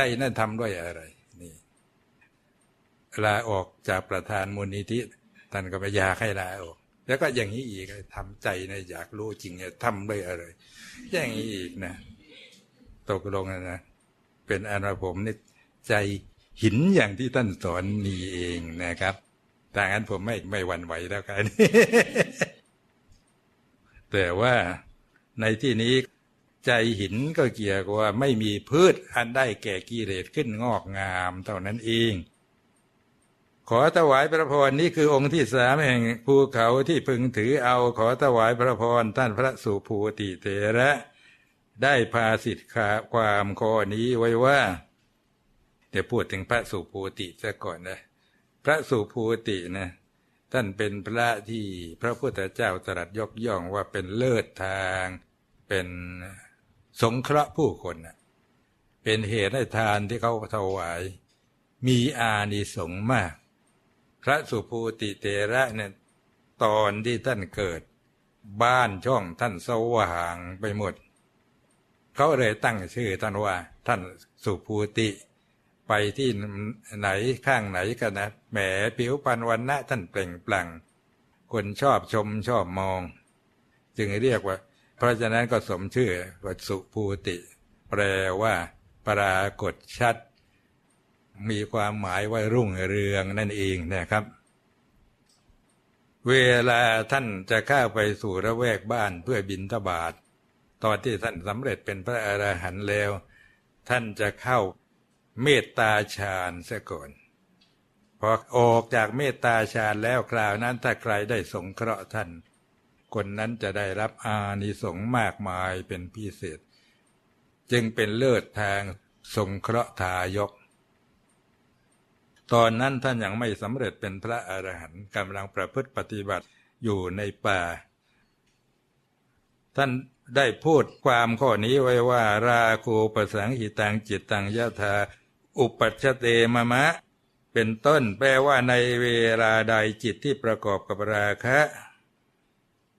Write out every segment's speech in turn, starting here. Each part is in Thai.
ใจนั่นทำด้วยอะไรนี่ลาออกจากประธานมูลนิธิท่านก็ไม่อยากให้ลาออก แล้วก็อย่างนี้อีกทำใจนะอยากรู้จริงเนี่ยทำด้วยอะไร อย่างนี้อีกนะ ตกลงนะ เป็นอนาผมนี่ใจหินอย่างที่ท่านสอนนี่เองนะครับแต่งั้นผมไม่ไม่หวั่นไหวแล้วกันแต่ว่าในที่นี้ ใจหินก็เกี่ยวกับว่าไม่มีพืชอันได้แก่กิเลสขึ้นงอกงามเท่านั้นเอง ขอถวายพระพรนี่คือองค์ที่สามแห่งภูเขาที่พึงถือเอาขอถวายพระพรท่านพระสุภูติเตระได้พาสิทธิ์ความข้อนี้ไว้ว่า เดี๋ยวพูดถึงพระสุภูติซะก่อนนะพระสุภูตินะท่านเป็นพระที่พระพุทธเจ้าตรัสยกย่องว่าเป็นเลิศทาง เป็น สงเคราะห์ผู้คนเป็นเหตุให้ทานที่เขาถวาย มีอานิสงส์มาก พระสุภูติเตระเนี่ยตอนที่ท่านเกิด บ้านช่องท่านสว่างไปหมด เขาเลยตั้งชื่อท่านว่า ท่านสุภูติไปที่ไหนข้างไหนกันนะแหมผิวพรรณวันณะท่านเปล่งปลั่ง คนชอบชมชอบมอง จึงเรียกว่า เพราะฉะนั้นก็สมชื่อว่าสุภูติ แปลว่า ปรากฏชัด มีความหมายว่ารุ่งเรืองนั่นเองนะครับ เวลาท่านจะเข้าไปสู่ระแวกบ้านเพื่อบินทบาทตอนที่ท่านสำเร็จเป็นพระอรหันต์แล้ว ท่านจะเข้าเมตตาฌานซะก่อนพอออกจากเมตตาฌานแล้วคราวนั้นถ้าใครได้สงเคราะห์ท่าน คนนั้นจะได้รับอานิสงส์มากมายเป็นพิเศษ จึงเป็นเลิศทางสงเคราะห์ทายก ตอนนั้นท่านยังไม่สำเร็จเป็นพระอรหันต์กำลังประพฤติปฏิบัติอยู่ในป่า ท่านได้พูดความข้อนี้ไว้ว่า ราโคูปสังหิตังจิตตังยะธาอุปัชเตมะมะ เป็นต้นแปลว่าในเวลาใดจิตที่ประกอบกับราคะ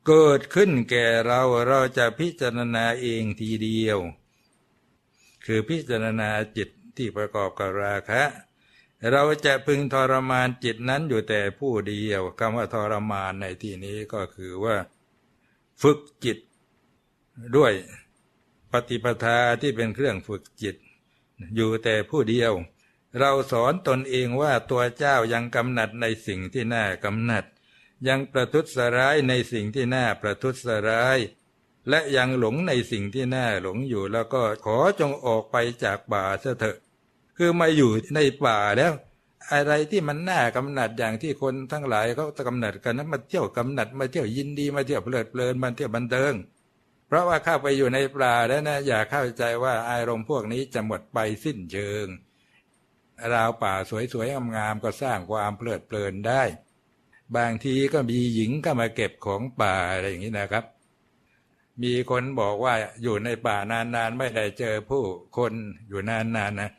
เกิดขึ้นแก่เราเราจะพิจารณาเองทีเดียว คือพิจารณาจิตที่ประกอบกับราคะ เราจะพึงทรมานจิตนั้นอยู่แต่ผู้เดียวคำว่าทรมานในที่นี้ก็คือว่า ฝึกจิต ด้วยปฏิปทาที่เป็นเครื่องฝึกจิต อยู่แต่ผู้เดียว เราสอนตนเองว่าตัวเจ้ายังกำหนัดในสิ่งที่น่ากำหนัด ยังประทุษร้ายในสิ่งที่น่าประทุษร้าย และยังหลงในสิ่งที่น่าหลงอยู่แล้วก็ขอจงออกไปจากป่าเถอะ คือมาอยู่ในป่าแล้ว อะไรที่มันน่ากำหนัดอย่างที่คนทั้งหลายเขากำหนัดกันนั้นมาเที่ยวกำหนัดมาเที่ยวยินดีมาเที่ยวเพลิดเพลินมาเที่ยวบันเทิงเพราะว่าเข้าไปอยู่ในปลาแล้วนะอย่าเข้าใจว่าอารมณ์พวกนี้จะหมดไปสิ้นเชิง ราวป่าสวยๆงามๆก็สร้างความเพลิดเพลินได้ บางทีก็มีหญิงก็มาเก็บของป่าอะไรอย่างนี้นะครับ มีคนบอกว่าอยู่ในป่านานๆไม่ได้เจอผู้คนอยู่นานๆนะ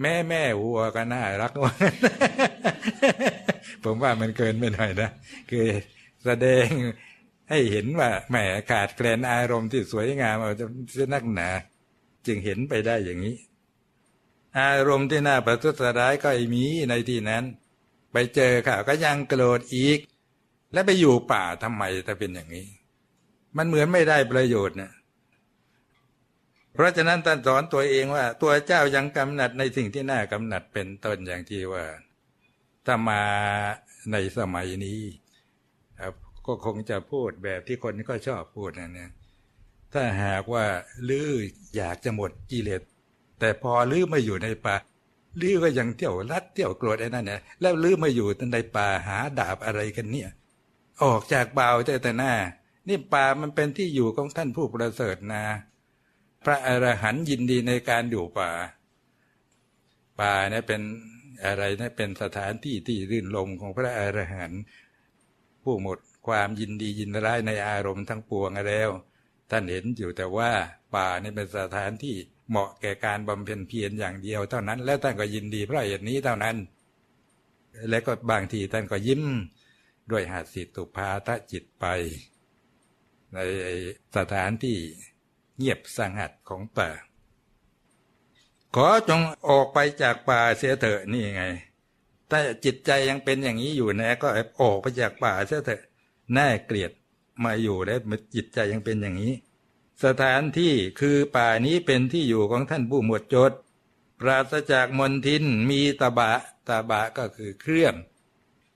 แม่แม่วัวก็น่ารักว่าผมว่ามันเกินไปหน่อยนะคือแสดงให้เห็นว่าแหมขาดแคลนอารมณ์ที่สวยงามเอาจะนักหนา จึงเห็นไปได้อย่างนี้ อารมณ์ที่น่าประทุษร้ายก็มีในที่นั้น ไปเจอข่าก็ยังโกรธอีก และไปอยู่ป่าทำไมถ้าเป็นอย่างนี้ มันเหมือนไม่ได้ประโยชน์นะเพราะฉะนั้นท่านสอนตัวเองว่า ตัวเจ้ายังกำหนัดในสิ่งที่น่ากำหนัดเป็นต้นอย่างที่ว่าถ้ามาในสมัยนี้ก็คงจะพูดแบบที่คนก็ชอบพูดนะเนี่ยถ้าหากว่าลื้ออยากจะหมดกิเลสแต่พอลื้อมาอยู่ในป่า ลื้อก็ยังเที่ยวรัดเที่ยวโกรธไอ้นั่นเนี่ยแล้วลื้อมาอยู่ในป่าหาดาบอะไรกันเนี่ย ออกจากเบาแต่แต่หน้านี่ป่ามันเป็นที่อยู่ของท่านผู้ประเสริฐนะ พระอรหันต์ยินดีในการอยู่ป่า ป่าเนี่ยเป็นอะไรนะเป็นสถานที่ที่รื่นลมของพระอรหันต์ผู้หมดความยินดียินร้ายในอารมณ์ทั้งปวงแล้ว ท่านเห็นอยู่แต่ว่าป่านี่เป็นสถานที่ เหมาะแก่การบำเพ็ญเพียรอย่างเดียวเท่านั้น แล้วท่านก็ยินดีเพราะเหตุนี้เท่านั้น และก็บางทีท่านก็ยิ้มด้วยหาสิตุภาทะจิตไป ในสถานที่เงียบสงัดของป่า ขอจงออกไปจากป่าเสียเถอะนี่ไง ถ้าจิตใจยังเป็นอย่างนี้อยู่นะ ก็ออกไปจากป่าเสียเถอะ น่าเกลียดมาอยู่แล้วจิตใจยังเป็นอย่างนี้ สถานที่คือป่านี้เป็นที่อยู่ของท่านผู้หมวดจด ปราศจากมนทินมีตะบะตะบะก็คือเครื่อง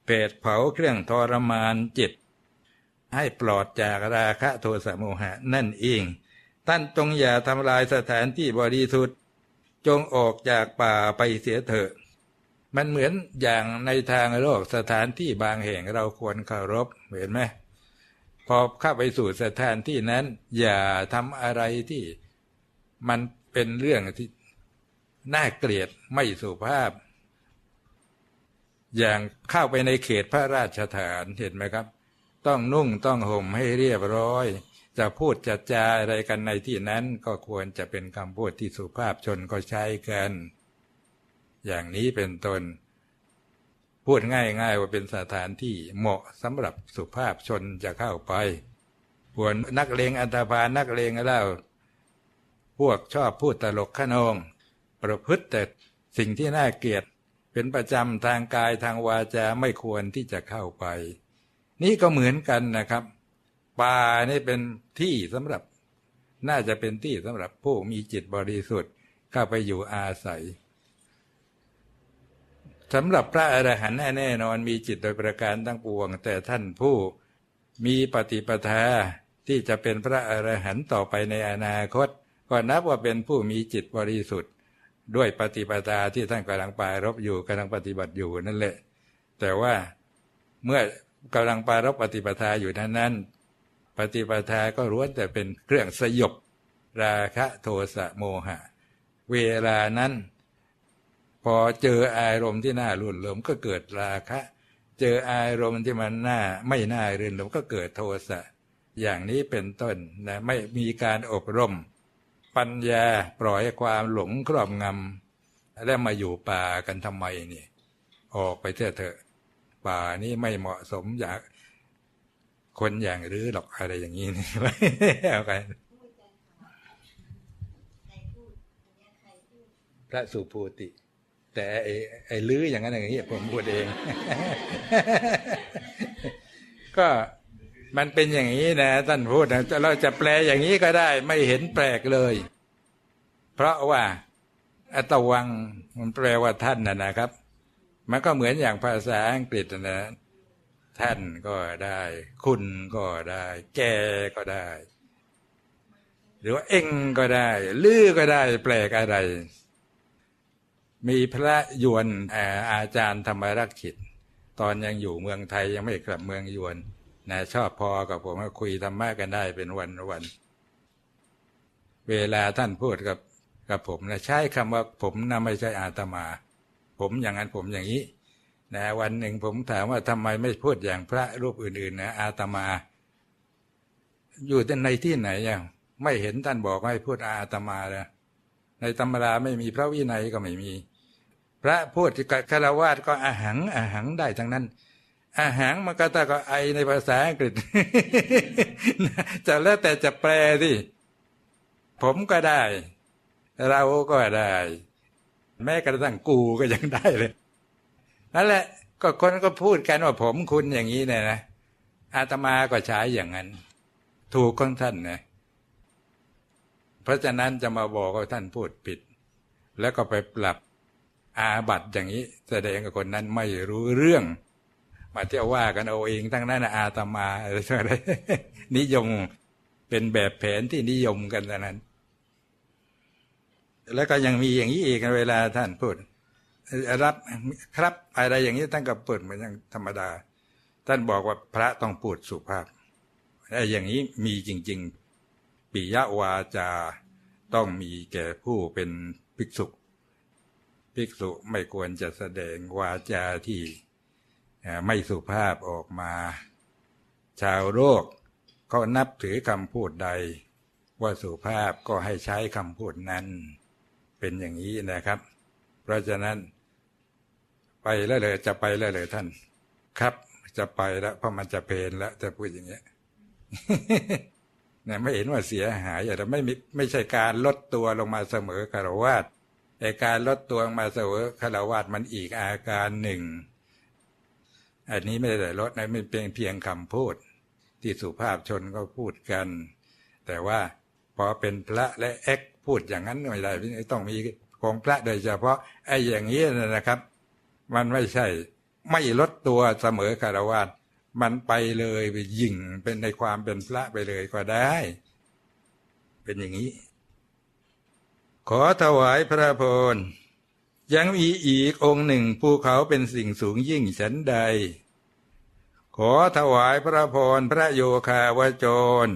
เปดเผาเครื่องทรมานจิต ให้ปลอดจากราคะโทสะโมหะนั่นเอง ท่านจงอย่าทำลายสถานที่บริสุทธิ์จงออกจากป่าไปเสียเถอะ มันเหมือนอย่างในทางโลกสถานที่บางแห่งเราควรเคารพเห็นไหม พอเข้าไปสู่สถานที่นั้น อย่าทำอะไรที่มันเป็นเรื่องที่น่าเกลียดไม่สุภาพ อย่างเข้าไปในเขตพระราชฐานเห็นไหมครับ ต้องนุ่งต้องห่มให้เรียบร้อย จะพูดจะจาอะไรกันในที่นั้นก็ควรจะเป็นคำพูดที่สุภาพชนก็ใช้กัน อย่างนี้เป็นต้น พูดง่าย ๆ ว่าเป็นสถานที่เหมาะสำหรับสุภาพชนจะเข้าไปส่วนนักเลงอันธพาลนักเลงเล่าพวกชอบพูดตลกขนอง ประพฤติแต่สิ่งที่น่าเกลียดเป็นประจำทางกายทางวาจาไม่ควรที่จะเข้าไป นี่ก็เหมือนกันนะครับ ป่านี่เป็นที่สำหรับ น่าจะเป็นที่สำหรับผู้มีจิตบริสุทธิ์เข้าไปอยู่อาศัย สำหรับพระอรหันต์แน่นอนมีจิตโดยประการทั้งปวง แต่ท่านผู้มีปฏิปทาที่จะเป็นพระอรหันต์ต่อไปในอนาคต ก็นับว่าเป็นผู้มีจิตบริสุทธิ์ ด้วยปฏิปทาที่ท่านกำลังปารบอยู่กำลังปฏิบัติอยู่นั่นแหละ แต่ว่าเมื่อกำลังปารบปฏิปทาอยู่นั้นนั้นปฏิปทาก็ล้วนแต่เป็นเครื่องสยบ ราคะโทสะโมหะ เวลานั้น พอเจออารมณ์ที่น่ารุ่นหลงก็เกิดราคะ เจออารมณ์ที่มันน่าไม่น่ารื่นรมก็เกิดโทสะอย่างนี้เป็นต้นนะไม่มีการอบรม ปัญญาปล่อยให้ความหลงครอบงำแล้วมาอยู่ป่ากันทำไมนี่ออกไปเถอะเถอะป่านี้ไม่เหมาะสมอยากคนอย่างรื้อหรอกอะไรอย่างนี้นี่เอาไปพระสุภูติ แต่ไอ้ไอ้ลื้ออย่างนั้นอย่างนี้ผมพูดเอง ก็มันเป็นอย่างนี้นะท่านพูดนะเราจะแปลอย่างนี้ก็ได้ไม่เห็นแปลกเลย เพราะว่าอัตวังมันแปลว่าท่านนะนะครับ มันก็เหมือนอย่างภาษาอังกฤษนะท่านก็ได้ คุณก็ได้ แกก็ได้ หรือว่าเองก็ได้ ลื้อก็ได้ แปลกอะไร มีพระยวนอาจารย์ธรรมรักขิต ตอนยังอยู่เมืองไทยยังไม่กลับเมืองยวนนะชอบพอกับผมก็คุยธรรมะกันได้เป็นวันวัน เวลาท่านพูดกับกับผมนะใช้คำว่าผมนะไม่ใช่อาตมา ผมอย่างนั้นผมอย่างนี้นะวันหนึ่งผมถามว่าทำไมไม่พูดอย่างพระรูปอื่นๆนะอาตมา อยู่ในที่ไหนยังไม่เห็นท่านบอกให้พูดอาตมาเลยในตำราไม่มีพระวินัยก็ไม่มี พระพูดกับคารวาสก็อาหังอาหังได้ทั้งนั้น อาหังมันก็ตะก็ไอในภาษาอังกฤษจะแล้วแต่จะแปลที่ผมก็ได้ เราก็ได้ แม้กระทั่งกูก็ยังได้เลยนั่นแหละก็คนก็พูดกันว่าผมคุณอย่างนี้เนี่ยนะอาตมาก็ใช้อย่างนั้น ถูกของท่านนะเพราะฉะนั้นจะมาบอกว่าท่านพูดผิด แล้วก็ไปปรับ อาบัตอย่างนี้ แสดงกับคนนั้นไม่รู้เรื่อง มาเที่ยวว่ากันเอาเองทั้งนั้นอาตมาอะไรนิยมเป็นแบบแผนที่นิยมกันนั้น แล้วก็ยังมีอย่างนี้อีกเวลาท่านพูด รับครับอะไรอย่างนี้ท่านก็เปิดเหมือนอย่างธรรมดา ท่านบอกว่าพระต้องพูดสุภาพไอ้อย่างนี้มีจริง ๆ ปิยวาจาต้องมีแก่ผู้เป็นภิกษุ ภิกษุไม่ควรจะแสดงวาจาที่ไม่สุภาพออกมา ชาวโลกเขานับถือคำพูดใด ว่าสุภาพก็ให้ใช้คำพูดนั้น เป็นอย่างนี้นะครับ เพราะฉะนั้น ไปแล้วเลยจะไปแล้วเลยท่าน ครับจะไปแล้วเพราะมันจะเพลนแล้วจะพูดอย่างเงี้ยเนี่ยไม่เห็นว่าเสียหายแต่ไม่ไม่ใช่การลดตัวลงมาเสมอคารวาส แต่การลดตัวมาเสวยคารวะมันอีกอาการหนึ่ง อันนี้ไม่ได้ลดนะมันเป็นเพียงคำพูด ที่สุภาพชนก็พูดกัน แต่ว่าพอเป็นพระและเอ็กพูดอย่างนั้นไม่ได้ต้องมีของพระโดยเฉพาะไอ้อย่างนี้นะครับ มันไม่ใช่ไม่ลดตัวเสมอคารวะมันไปเลยไปยิงเป็นในความเป็นพระไปเลยก็ได้ เป็นอย่างนี้ ขอถวายพระพรยังมีอีกองค์หนึ่งภูเขาเป็นสิ่งสูงยิ่งฉันใด ขอถวายพระพรพระโยคาวจร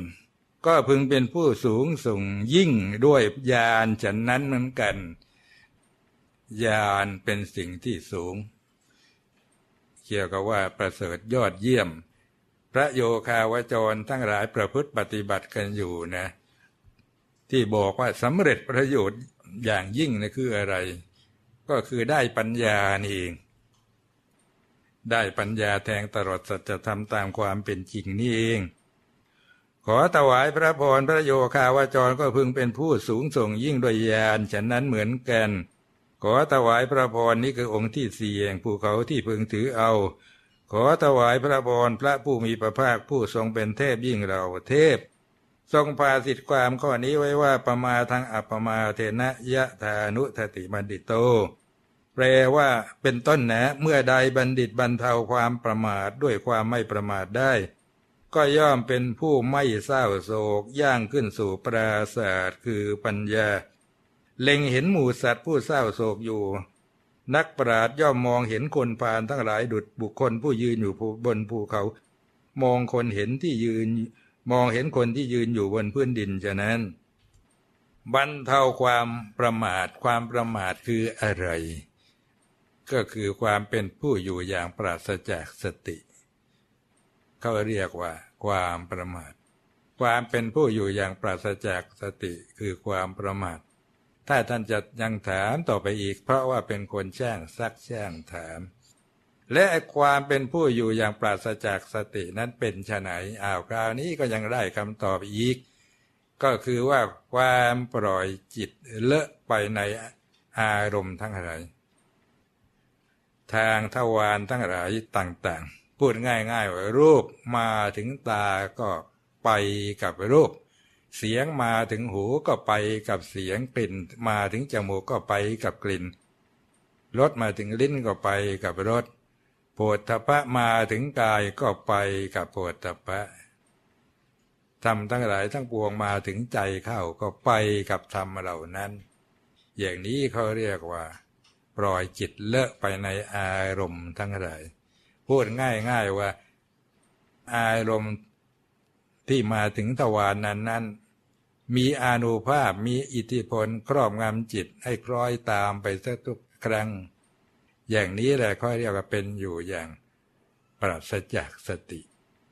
ก็พึงเป็นผู้สูงส่งยิ่งด้วยญาณฉันนั้นเหมือนกันญาณเป็นสิ่งที่สูง เกี่ยวกับว่าประเสริฐยอดเยี่ยม พระโยคาวจรทั้งหลายประพฤติปฏิบัติกันอยู่นะ ที่บอกว่าสำเร็จประโยชน์อย่างยิ่งนะคืออะไร ก็คือได้ปัญญานี่เอง ได้ปัญญาแทงตลอดสัจธรรมตามความเป็นจริงนี่เอง ขอถวายพระพรพระโยคาวาจรก็พึงเป็นผู้สูงส่งยิ่งด้วยญาณฉะนั้นเหมือนกัน ขอถวายพระพรนี้คือองค์ที่สี่แห่งภูเขาที่พึงถือเอา ขอถวายพระพรพระผู้มีพระภาคผู้ทรงเป็นเทพยิ่งเราเทพ ทรงพาสิทธิความข้อนี้ไว้ว่าประมาทางอัปมาเทนะยะธานุทติบัณฑิตโต แปลว่าเป็นต้นนะเมื่อใดบัณฑิตบรรเทาความประมาทด้วยความไม่ประมาทได้ ก็ย่อมเป็นผู้ไม่เศร้าโศกย่างขึ้นสู่ปราศาสตร์คือปัญญา เล็งเห็นหมู่สัตว์ผู้เศร้าโศกอยู่ นักปราดย่อมมองเห็นคนผ่านทั้งหลายดุดบุคคลผู้ยืนอยู่บนภูเขา มองคนเห็นที่ยืน มองเห็นคนที่ยืนอยู่บนพื้นดินฉะนั้นบรรเทาความประมาทความประมาทคืออะไร ก็คือความเป็นผู้อยู่อย่างปราศจากสติ เขาเรียกว่า ความประมาท ความเป็นผู้อยู่อย่างปราศจากสติคือความประมาท ถ้าท่านจะยังถามต่อไปอีก เพราะว่าเป็นคนแช่งซักแช่งถาม และความเป็นผู้อยู่อย่างปราศจากสตินั้นเป็นไฉนอ้าวคราวนี้ก็ยังได้คำตอบอีก ก็คือว่าความปล่อยจิตเลอะไปในอารมณ์ทั้งหลายทางทวารทั้งหลายต่างๆ พูดง่ายๆว่ารูปมาถึงตาก็ไปกับรูป เสียงมาถึงหูก็ไปกับเสียงกลิ่น มาถึงจมูกก็ไปกับกลิ่นรสมาถึงลิ้นก็ไปกับรส โผฏฐพะมาถึงกายก็ไปกับโผฏฐพะทำทั้งหลายทั้งปวงมาถึงใจเข้าก็ไปกับธรรมเหล่านั้น อย่างนี้เขาเรียกว่า ปล่อยจิตเลอะไปในอารมณ์ทั้งหลาย พูดง่ายๆว่าอารมณ์ที่มาถึงทวารนนั้นนั้นมีอานุภาพมีอิทธิพลครอบงำจิตให้คล้อยตามไปทุกครั้ง อย่างนี้แหละค่อยเรียกว่าเป็นอยู่อย่างปราศจากสติ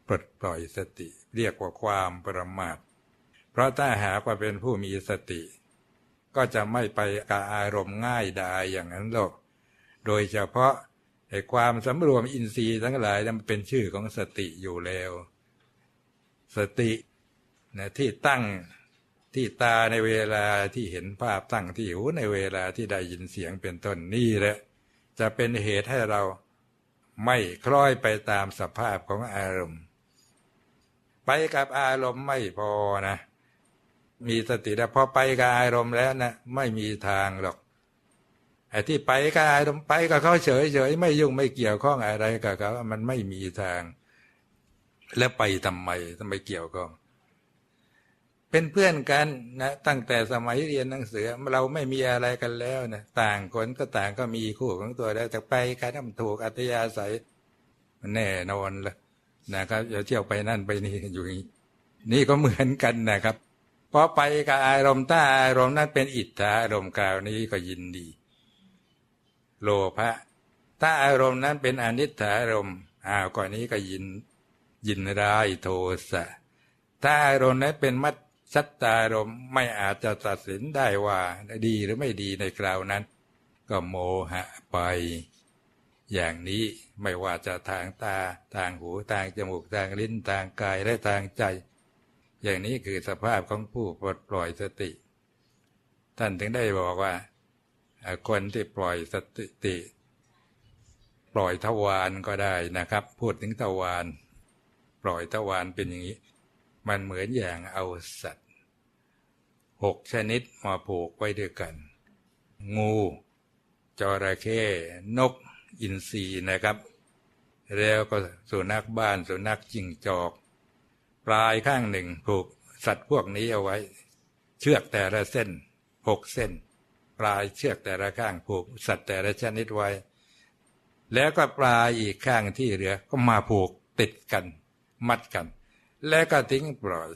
ปลดปล่อยสติ เรียกว่าความประมาท เพราะถ้าหากว่าเป็นผู้มีสติ ก็จะไม่ไปกาอารมณ์ง่ายดายอย่างนั้นหรอกโดยเฉพาะไอ้ความสำรวมอินทรีย์ทั้งหลายมันเป็นชื่อของสติอยู่แล้ว สตินะที่ตั้งที่ตาในเวลาที่เห็นภาพตั้งที่หูในเวลาที่ได้ยินเสียงเป็นต้นนี่แหละ จะเป็นเหตุให้เราไม่คล้อยไปตามสภาพของอารมณ์ ไปกับอารมณ์ไม่พอนะ มีสติแล้วพอไปกับอารมณ์แล้วนะไม่มีทางหรอกไอ้ที่ไปกับอารมณ์ไปกับเขาเฉยเฉยไม่ยุ่งไม่เกี่ยวข้องอะไรกับเขามันไม่มีทาง แล้วไปทำไมทำไมเกี่ยวข้อง เป็นเพื่อนกันนะตั้งแต่สมัยเรียนหนังสือเราไม่มีอะไรกันแล้วนะต่างคนก็ต่างก็มีคู่ของตัวแล้วแต่ไปกันมันถูกอัตยาศัยแน่นอนลยนะครับจะเที่ยวไปนั่นไปนี่อยู่นี่นี่ก็เหมือนกันนะครับพอไปกับอารมณ์ถ้าอารมณ์นั้นเป็นอิทธาอารมณ์กล่าวนี้ก็ยินดี โลภะถ้าอารมณ์นั้นเป็นอนิจฐารมณ์อ้าวก่อนนี้ก็ยินยินร้ายโทสะถ้าอารมณ์นั้นเป็นมัต สัตตารมไม่อาจจะตัดสินได้ว่าดีหรือไม่ดีในคราวนั้น ก็โมหะไป อย่างนี้ไม่ว่าจะทางตาทางหูทางจมูกทางลิ้นทางกายและทางใจ อย่างนี้คือสภาพของผู้ปลดปล่อยสติ ท่านถึงได้บอกว่า คนที่ปล่อยสติ ปล่อยทวารก็ได้นะครับ พูดถึงทวารปล่อยทวารเป็นอย่างนี้มันเหมือนอย่างเอาสัต หกชนิดมาผูกไว้ด้วยกัน งูจระเข้นกอินทรีนะครับ แล้วก็สุนัขบ้านสุนัขจิ้งจอก ปลายข้างหนึ่งผูกสัตว์พวกนี้เอาไว้ เชือกแต่ละเส้นหกเส้น ปลายเชือกแต่ละข้างผูกสัตว์แต่ละชนิดไว้ แล้วก็ปลายอีกข้างที่เหลือก็มาผูกติดกัน มัดกัน แล้วก็ทิ้งปล่อย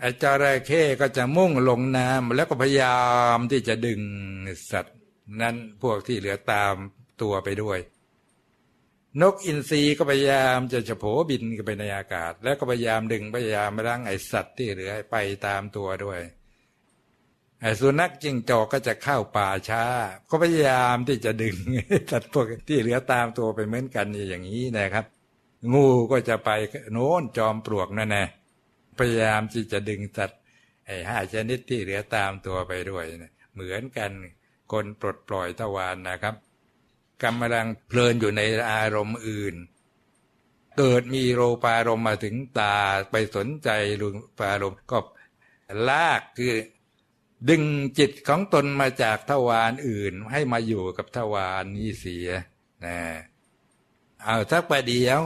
ไอ้จระเข้ก็จะมุ่งลงน้ำแล้วก็พยายามที่จะดึงสัตว์ นั้นพวกที่เหลือตามตัวไปด้วย นกอินทรีก็พยายามจะจะโผบินไปในอากาศ แล้วก็พยายามดึงพยายามรั้งไอสัตว์ที่เหลือไปตามตัวด้วยไอสุนัขจิงจอกก็จะเข้าป่าช้า ก็พยายามที่จะดึงสัตว์พวกที่เหลือตามตัวไปเหมือนกันอย่างนี้นะครับ งูก็จะไปโน้นจอมปลวกนั่นแน่ พยายามที่จะดึงสัตว์ไอ้ห้าชนิดที่เหลือตามตัวไปด้วยนะเหมือนกันคนปลดปล่อยทวารนะครับกำลังเพลินอยู่ในอารมณ์อื่น เกิดมีโรปารมณ์มาถึงตาไปสนใจรูปารมณ์ก็ลากคือดึงจิตของตนมาจากทวารอื่น ให้มาอยู่กับทวารนี้เสียนะเอาสักประเดียว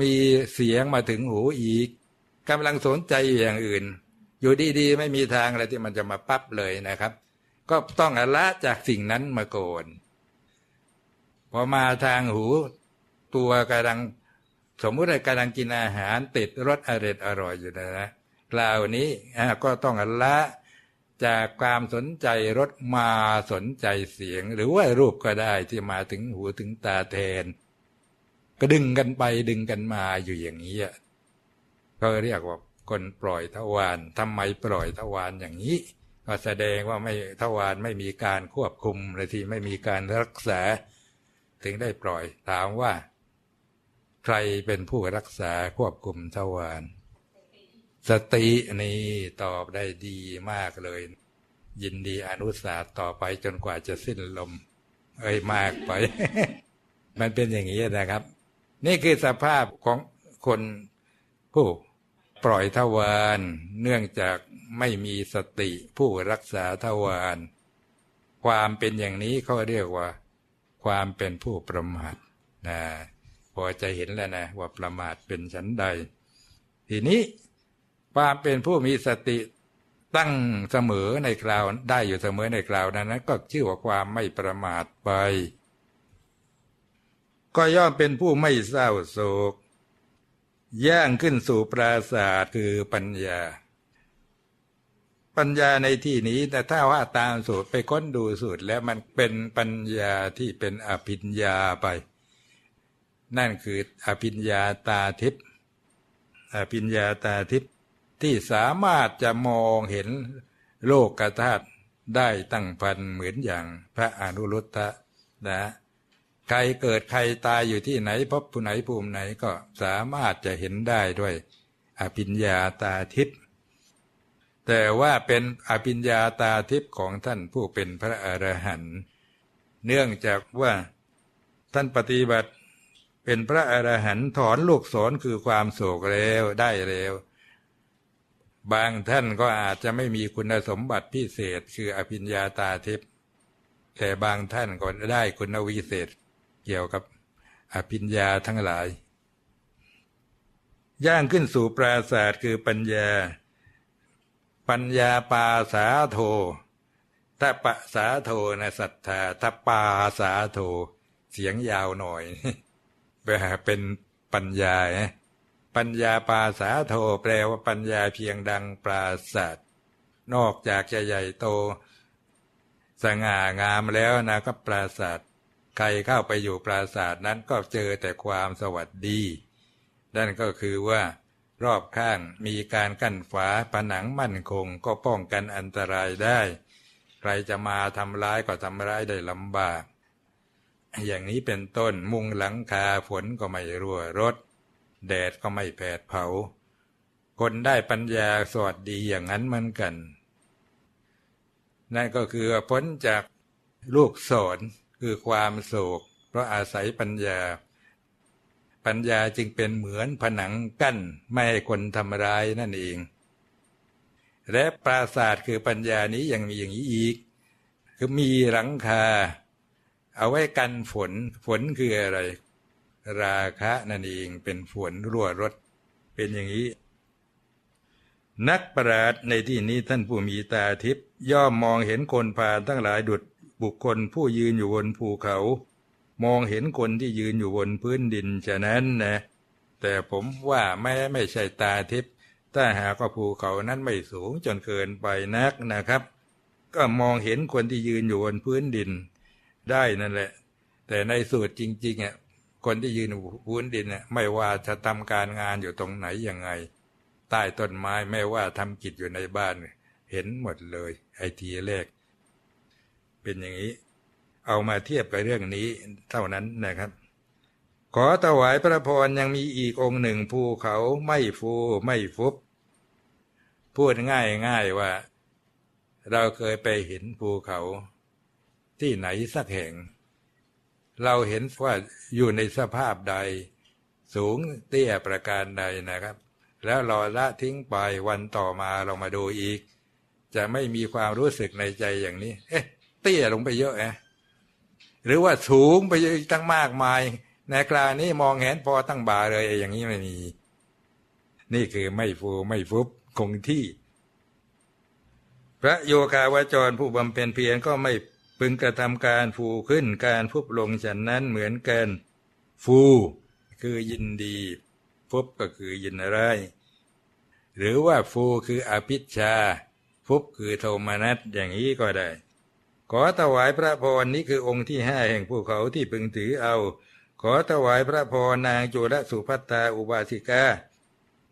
มีเสียงมาถึงหูอีก กำลังสนใจอย่างอื่น อยู่ดีๆ ไม่มีทางอะไรที่มันจะมาปั๊บเลยนะครับ ก็ต้องละจากสิ่งนั้นมาก่อนพอมาทางหูตัวกำลังสมมุติว่ากำลังกินอาหารติดรสอร่อยอร่อยอยู่นะนะคราวนี้ก็ต้องละจากความสนใจรสมาสนใจเสียง หรือว่ารูปก็ได้ที่มาถึงหูถึงตาแทน ก็ดึงกันไปดึงกันมาอยู่อย่างนี้ ก็เรียกว่าคนปล่อยทวารทำไมปล่อยทวารอย่างนี้ ก็แสดงว่าไม่ทวารไม่มีการควบคุมเลยที่ไม่มีการรักษา ถึงได้ปล่อยถามว่า ใครเป็นผู้รักษาควบคุมทวารสตินี่ตอบได้ดีมากเลย ยินดีอนุสาต่อไปจนกว่าจะสิ้นลม เอ้ยมากไป มันเป็นอย่างนี้นะครับ นี่คือสภาพของคนผู้ ปล่อยทวารเนื่องจากไม่มีสติผู้รักษาทวารความเป็นอย่างนี้เขาเรียกว่า ความเป็นผู้ประมาทนะพอจะเห็นแล้วนะว่าประมาทเป็นฉันใด ทีนี้ความเป็นผู้มีสติตั้งเสมอในคราวได้อยู่เสมอในคราวนั้นนะก็ชื่อว่าความไม่ประมาทไป ก็ย่อมเป็นผู้ไม่เศร้าโศก ย่างขึ้นสู่ปราศาสตร์คือปัญญา ปัญญาในที่นี้แต่ถ้าว่าตามสูตรไปค้นดูสูตรแล้วมันเป็นปัญญาที่เป็นอภิญญาไป นั่นคืออภิญญาตาทิพย์อภิญญาตาทิพย์ที่สามารถจะมองเห็นโลกกธาตุได้ตั้งพันเหมือนอย่างพระอนุรุตตะนะ ใครเกิดใครตายอยู่ที่ไหนพบผู้ไหนภูมิไหนก็สามารถจะเห็นได้ด้วยอภิญญาตาทิพย์แต่ว่าเป็นอภิญญาตาทิพย์ของท่านผู้เป็นพระอรหันต์เนื่องจากว่าท่านปฏิบัติเป็นพระอรหันต์ถอนลูกศรคือความโศกแล้วได้แล้วบางท่านก็อาจจะไม่มีคุณสมบัติพิเศษ คืออภิญญาตาทิพย์แต่บางท่านก็ได้คุณวิเศษ เกี่ยวกับอภิญญาทั้งหลาย ย่างขึ้นสู่ปราศาสตร์คือปัญญา ปัญญาปาสาโทถ้าปะสาโทนะศรัทธาถ้าปาสาโท เสียงยาวหน่อยเป็นปัญญาปัญญาปาสาโทแปลว่าปัญญาเพียงดังปราศาสตร์นอกจากจะใหญ่โต สง่างามแล้วนะก็ปราศาสตร์ ใครเข้าไปอยู่ปราสาทนั้นก็เจอแต่ความสวัสดี นั่นก็คือว่ารอบข้างมีการกั้นฝาผนังมั่นคงก็ป้องกันอันตรายได้ ใครจะมาทำร้ายก็ทำร้ายได้ลำบาก อย่างนี้เป็นต้นมุงหลังคาฝนก็ไม่รั่วรถ แดดก็ไม่แผดเผา คนได้ปัญญาสวัสดีอย่างนั้นเหมือนกัน นั่นก็คือพ้นจากลูกศร คือความโศก เพราะอาศัยปัญญา ปัญญาจึงเป็นเหมือนผนังกั้นไม่ให้คนทำร้ายนั่นเอง และปราศาสตร์คือปัญญานี้ยังมีอย่างนี้อีก คือมีหลังคา เอาไว้กันฝนฝนคืออะไร ราคะนั่นเองเป็นฝนรั่วรถเป็นอย่างนี้นักปราชญ์ในที่นี้ท่านผู้มีตาทิพย์ย่อมมองเห็นคนผ่านทั้งหลายดุจ บุคคลผู้ยืนอยู่บนภูเขา มองเห็นคนที่ยืนอยู่บนพื้นดินฉะนั้นนะแต่ผมว่าแม้ไม่ใช่ตาทิพย์ถ้าหากว่าภูเขานั้นไม่สูงจนเกินไปนักนะครับ ก็มองเห็นคนที่ยืนอยู่บนพื้นดิน ได้นั่นแหละ แต่ในสูตรจริงๆอะคนที่ยืนอยู่พื้นดินน่ะไม่ว่าจะทำการงานอยู่ตรงไหนยังไง ใต้ต้นไม้ไม่ว่าทำกิจอยู่ในบ้าน เห็นหมดเลย ไอทีแรก เป็นอย่างนี้ เอามาเทียบกับเรื่องนี้เท่านั้นนะครับ ขอถวายพระพรยังมีอีกองค์หนึ่งภูเขาไม่ฟูไม่ฟุบ พูดง่ายง่ายว่า เราเคยไปเห็นภูเขา ที่ไหนสักแห่ง เราเห็นว่าอยู่ในสภาพใด สูงเตี้ยประการใดนะครับ แล้วเราละทิ้งไปวันต่อมาเรามาดูอีกจะไม่มีความรู้สึกในใจอย่างนี้ เอ๊ะ เตี้ยลงไปเยอะแอะหรือว่าสูงไปเยอะตั้งมากมายในกลางนี้มองเห็นพอตั้งบ่าเลยอย่างนี้ไม่มี นี่คือไม่ฟูไม่ฟุบคงที่ พระโยคาวจรผู้บำเพ็ญเพียรก็ไม่พึงกระทำการฟูขึ้นการฟุบลงฉันนั้นเหมือนกัน ฟูคือยินดีฟุบก็คือยินร้ายหรือว่าฟูคืออภิชาฟุบคือโทมนัสอย่างนี้ก็ได้ ขอถวายพระพรนี้คือองค์ที่ห้าแห่งภูเขาที่พึงถือเอา ขอถวายพระพรนางจุลสุภัตตาอุบาสิกา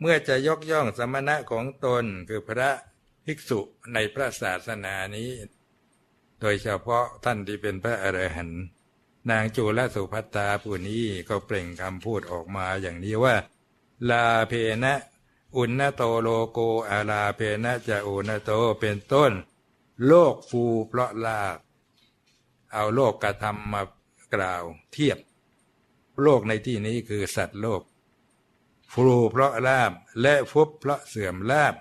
เมื่อจะยกย่องสมณะของตนคือพระภิกษุในพระศาสนานี้ โดยเฉพาะท่านที่เป็นพระอรหันต์นางจุลสุภัตตาผู้นี้ก็เปล่งคำพูดออกมาอย่างนี้ว่า ลาเพนะ อุณโตโลโกอาลาเพนะจะอุณโตเป็นต้น โลกฟูเพราะลาบ เอาโลกกระทำมากล่าวเทียบ โลกในที่นี้คือสัตว์โลก ฟูเพราะลาบและฟุบเพราะเสื่อมลาบ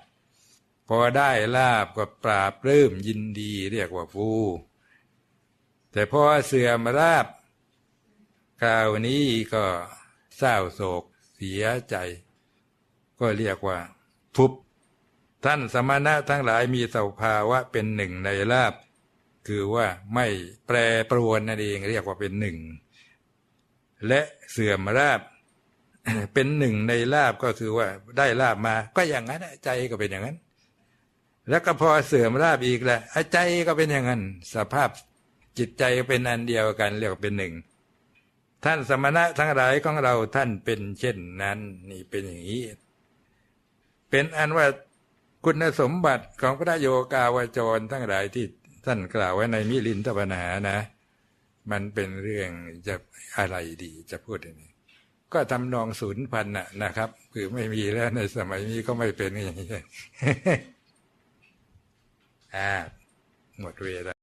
พอได้ลาบก็ปราบรื้มยินดีเรียกว่าฟู แต่พอเสื่อมลาบคราวนี้ก็เศร้าโศกเสียใจ ก็เรียกว่าฟุบ ท่านสมณะทั้งหลายมีสภาวะเป็นหนึ่งในลาบคือว่าไม่แปรปรวนนั่นเองเรียกว่าเป็นหนึ่ง และเสื่อมลาบเป็นหนึ่งในลาบก็คือว่าได้ลาบมา ก็อย่างนั้นใจก็เป็นอย่างนั้น แล้วก็พอเสื่อมลาบอีกแหละอะใจก็เป็นอย่างนั้น สภาพจิตใจก็เป็นอันเดียวกันเรียกว่าเป็นหนึ่งท่านสมณะทั้งหลายของเราท่านเป็นเช่นนั้น นี่เป็นอย่างนี้ เป็นอันว่า คุณสมบัติของพระโยกาวจรทั้งหลายที่ท่านกล่าวไว้ในมิลินทปนานะ มันเป็นเรื่องจะอะไรดีจะพูดอย่างนี้ ก็ทำนองศูนย์พันน่ะนะครับ คือไม่มีแล้วในสมัยนี้ก็ไม่เป็นอย่างนี้อ่าหมดเวลา